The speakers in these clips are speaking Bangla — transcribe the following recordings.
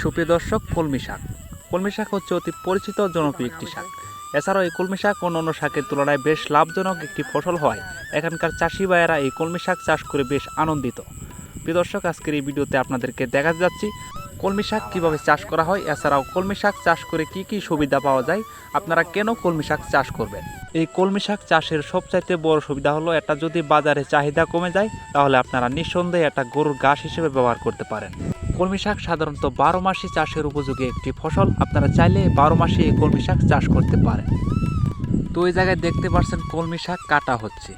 সুপ্রিয় দর্শক, কলমি শাক। কলমি শাক হচ্ছে অতি পরিচিত জনপ্রিয় একটি শাক। এছাড়াও এই কলমি শাক অন্যান্য শাকের তুলনায় বেশ লাভজনক একটি ফসল হয়। এখানকার চাষি ভাইয়েরা এই কলমি শাক চাষ করে বেশ আনন্দিত। প্রিয় দর্শক, আজকের এই ভিডিওতে আপনাদেরকে দেখাতে যাচ্ছি কলমি শাক কীভাবে চাষ করা হয়? এছাড়াও কলমি শাক চাষ করে কি কি সুবিধা পাওয়া যায়? আপনারা কেন কলমি শাক চাষ করবেন? এই কলমি শাক চাষের সবচাইতে বড় সুবিধা হলো এটা যদি বাজারে চাহিদা কমে যায় তাহলে আপনারা নিঃসন্দেহে এটা গরুর ঘাস হিসেবে ব্যবহার করতে পারেন। কলমি শাক সাধারণত বারো মাসে চাষের উপযোগী একটি ফসল। আপনারা চাইলে বারো মাসে এই কলমি শাক চাষ করতে পারেন। তো এই জায়গায় দেখতে পাচ্ছেন কলমি শাক কাটা হচ্ছে।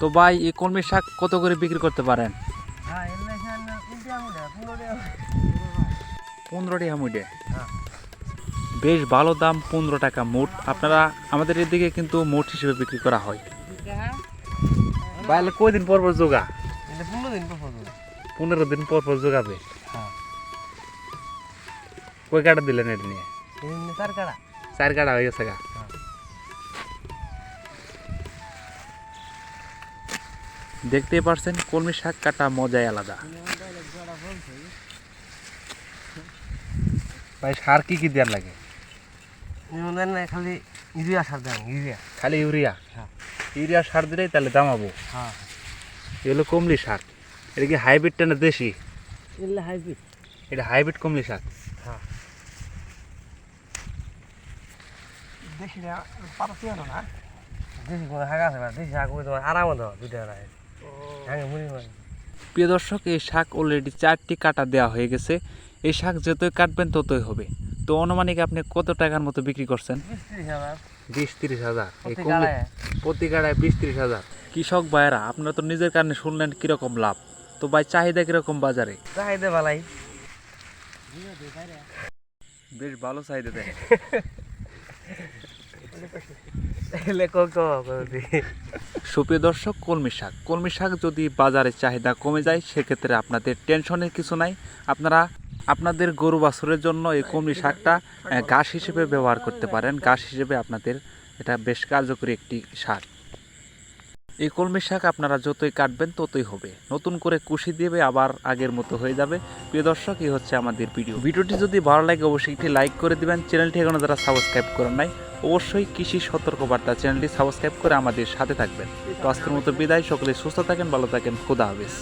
তো ভাই এই কলমি শাক কত করে বিক্রি করতে পারেন হ্যাঁ এলে সেখানে ইন্ডিয়া মুড়ে পনেরো টাকা পনেরো টাকা মুটে। হ্যাঁ। বেশ ভালো দাম পনেরো টাকা মুট। আপনারা আমাদের এদিকে কিন্তু মুট হিসেবে বিক্রি করা হয়। কয়দিন পর পর যোগা? পনেরো দিন পর পর পনেরো দিন পর পর যোগাবে হ্যাঁ। কই কাটা দিলেন এটা নিয়ে? তার কাটা চার কাটা হয়ে গেছে গা। হ্যাঁ। দেখতেই পারছেন কলমি শাক কাটা মজাই আলাদা। ভাই সার কি কি দেওয়ার লাগে? না খালি ইউরিয়া সার দেন ইউরিয়া। খালি ইউরিয়া? হ্যাঁ। ইউরিয়া সার দিলেই তাহলে দামাবো হ্যাঁ। এগুলো কমলি শাক এটা কি হাইব্রিডটা না দেশি? এলে হাইব্রিড। এটা হাইব্রিড কমলি শাক হ্যাঁ। দেশি পাতা ছিল না। দেশি কোনো শাক আছে না? দেশি শাক তোমার আরাম দেওয়া দুইটা হ্যাঁ মুড়ি প্রিয় দর্শক এই শাক অলরেডি চারটি কাটা দেওয়া হয়ে গেছে। এই শাক যতই কাটবেন ততই হবে। তো অনুমানিক আপনি কত টাকার মতো বিক্রি করছেন? বিশ ত্রিশ হাজার। প্রতি গাড়ায়। বিশ তিরিশ হাজার। কৃষক ভাইয়েরা আপনারা তো নিজের কারণে শুনলেন কীরকম লাভ। তো ভাই চাহিদা কীরকম বাজারে? চাহিদা বালাই বেশ ভালো চাহিদা দেয় সুপ্রিয় দর্শক কলমি শাক। কলমি শাক যদি বাজারে চাহিদা কমে যায় সেক্ষেত্রে আপনাদের টেনশনের কিছু নাই। আপনারা আপনাদের গরু বাছুরের জন্য এই কলমি শাকটা ঘাস হিসেবে ব্যবহার করতে পারেন। ঘাস হিসেবে আপনাদের এটা বেশ কার্যকরী একটি শাক। এই কলমি শাক আপনারা যতই কাটবেন ততই হবে। নতুন করে কুশি দেবে আবার আগের মতো হয়ে যাবে। প্রিয় দর্শক, এই হচ্ছে আমাদের ভিডিও। ভিডিওটি যদি ভালো লাগে, অবশ্যই একটি লাইক করে দিবেন। চ্যানেলটি এখনও যারা সাবস্ক্রাইব করেন নাই, অবশ্যই কৃষি সতর্কবার্তা চ্যানেলটি সাবস্ক্রাইব করে আমাদের সাথে থাকবেন। তো আজকের মতো বিদায়। সকলে সুস্থ থাকেন, ভালো থাকেন। খুদা হাফেজ।